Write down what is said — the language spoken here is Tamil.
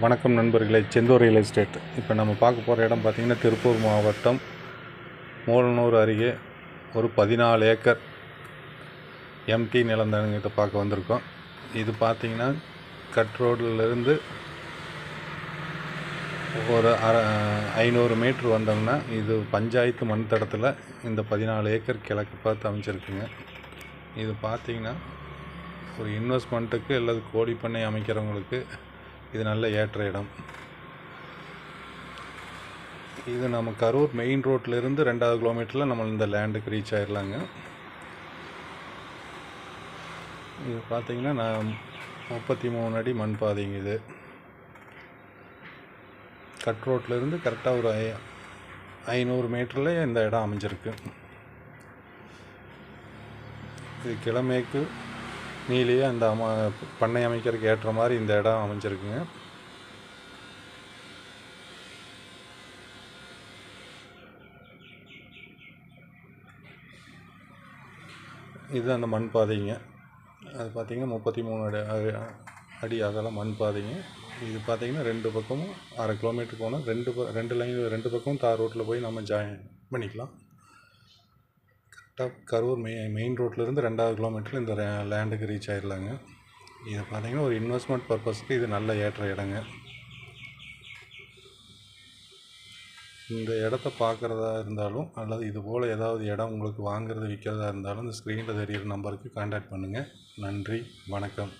வணக்கம் நண்பர்களே செந்தூர் ரியல் எஸ்டேட் இப்போ நம்ம பார்க்க போகிற இடம் பார்த்திங்கன்னா திருப்பூர் மாவட்டம் மூலனூர் அருகே ஒரு பதினாலு ஏக்கர் எம்டி நிலந்தனுங்கிட்ட பார்க்க வந்திருக்கோம். இது பார்த்திங்கன்னா கட் ரோட்லேருந்து ஒரு அரை ஐநூறு மீட்ரு வந்தோம்னா இது பஞ்சாயத்து மண் தடத்தில் இந்த பதினாலு ஏக்கர் கிழக்கு பார்த்து அமைச்சிருக்குங்க இது பார்த்திங்கன்னா ஒரு இன்வெஸ்ட்மெண்ட்டுக்கு அல்லது கோழி பண்ணை அமைக்கிறவங்களுக்கு இது நல்ல ஏற்ற இடம். இது நம்ம கரூர் மெயின் ரோட்லேருந்து ரெண்டாவது கிலோமீட்டரில் நம்ம இந்த லேண்டுக்கு ரீச் ஆயிடலாங்க இது பார்த்தீங்கன்னா நான் முப்பத்தி மூணு அடி மண் பாதைங்க இது. கட் ரோட்லேருந்து கரெக்டாக ஒரு ஐ ஐநூறு மீட்டரில் இந்த இடம் அமைஞ்சிருக்கு. இது கிழமேற்கு நீலேயே அந்த அம பண்ணை அமைக்கிறதுக்கு ஏற்ற மாதிரி இந்த இடம் அமைஞ்சிருக்குங்க. இது அந்த மண் பாதைங்க. அது பார்த்திங்கன்னா முப்பத்தி மூணு அடி அடி அகலம் மண் பாதைங்க. இது பார்த்திங்கன்னா ரெண்டு பக்கமும் அரை கிலோமீட்டர் போனால் ரெண்டு ப ரெண்டு லைன் ரெண்டு பக்கமும் தார் ரோட்டில் போய் நம்ம ஜாயின் பண்ணிக்கலாம். கரெக்டாக கரூர் மெ மெயின் ரோட்லேருந்து ரெண்டாவது கிலோமீட்டரில் இந்த லேண்டுக்கு ரீச் ஆயிடலாங்க. இது பார்த்திங்கன்னா ஒரு இன்வெஸ்ட்மெண்ட் பர்பஸ்க்கு இது நல்ல ஏற்ற இடங்க. இந்த இடத்த பார்க்குறதா இருந்தாலும் அல்லது இது போல் ஏதாவது இடம் உங்களுக்கு வாங்குறது விற்கிறதா இருந்தாலும் இந்த ஸ்க்ரீனில் தெரியிற நம்பருக்கு காண்டாக்ட் பண்ணுங்கள் நன்றி வணக்கம்.